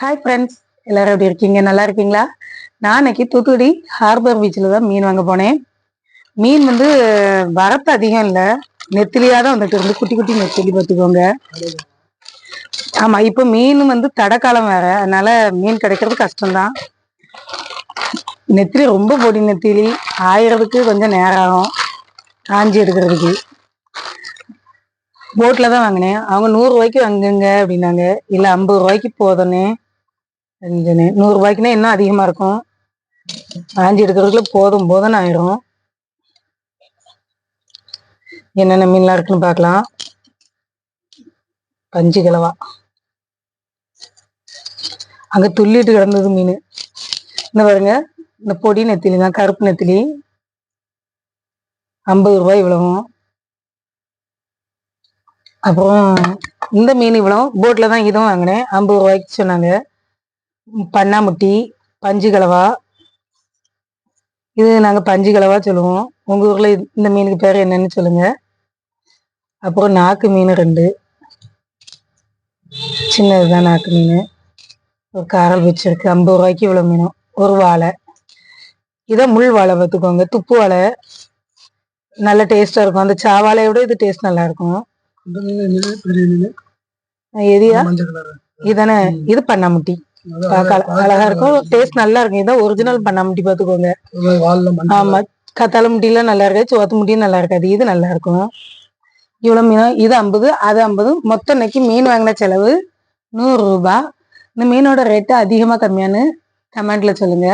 Hi friends எல்லாரும் எப்படி இருக்கீங்க? நல்லா இருக்கீங்களா? நான் அன்னைக்கு தூத்துக்குடி ஹார்பர் பீச்சில் தான் மீன் வாங்க போனேன். மீன் வந்து வரத்து அதிகம் இல்லை. நெத்திலியாக தான் வந்துட்டு இருந்து குட்டி குட்டி நெத்திலி பார்த்துக்கோங்க. ஆமாம் இப்போ மீன் வந்து தடைக்காலம் வேற. அதனால மீன் கிடைக்கிறது கஷ்டம்தான். நெத்திலி ரொம்ப பொடி நெத்திலி. ஆயிரத்துக்கு கொஞ்சம் நேரம் ஆகும். காஞ்சி எடுக்கிறதுக்கு. போட்டில் தான் வாங்கினேன். அவங்க நூறுரூவாய்க்கு வாங்குங்க அப்படின்னாங்க. இல்லை ஐம்பது ரூபாய்க்கு போதுன்னு செஞ்சேனே. நூறு ரூபாய்க்குன்னா இன்னும் அதிகமாக இருக்கும்? ஆஞ்சி எடுக்கிறதுக்குள்ள போதும் போதும்னு ஆயிரும் என்னென்ன மீன்லாம் இருக்குன்னு பார்க்கலாம். பஞ்சு கிழவா. அங்க துள்ளிட்டு கிடந்தது மீன். இந்த பாருங்க இந்த பொடி நெத்திலி தான் கருப்பு நெத்திலி. ஐம்பது ரூபாய் இவ்வளவும். அப்புறம் இந்த மீன் இவ்வளோ போட்டில் தான் இதுவும் வாங்கினேன். ஐம்பது ரூபாய்க்கு சொன்னாங்க. பண்ணாமுட்டி பஞ்சு கலவா இது நாங்கள் பஞ்சு கலவா சொல்லுவோம். உங்கள் ஊரில் இந்த மீனுக்கு பேர் என்னன்னு சொல்லுங்க. அப்புறம் நாக்கு மீன் ரெண்டு. சின்னதுதான் நாக்கு மீன். ஒரு காரல் வச்சிருக்கு ஐம்பது ரூபாய்க்கு இவ்வளோ மீனும் ஒரு வாழை. இதான் முள் வாழை பார்த்துக்கோங்க துப்பு வாழை. நல்ல டேஸ்டா இருக்கும். அந்த சாவாழையை விட இது டேஸ்ட் நல்லா இருக்கும். எதியா? இதானே? இது பண்ணாமுட்டி அழகா இருக்கும். டேஸ்ட் நல்லா இருக்கும். இதான் ஒரிஜினல் பண்ணாமுட்டி பார்த்துக்கோங்க. வால்ல மஞ்சள் ஆமா. கத்தாழை முட்டிலாம் நல்லா இருக்காது. சோத்து முட்டியும் நல்லா இருக்காது. இது நல்லா இருக்கும். இவ்வளவு மீன். இது ஐம்பது அது ஐம்பது. மொத்தம் இன்னைக்கு மீன் வாங்கின செலவு நூறு ரூபாய். இந்த மீனோட ரேட்டு அதிகமா கம்மியான்னு கமெண்ட்ல சொல்லுங்க.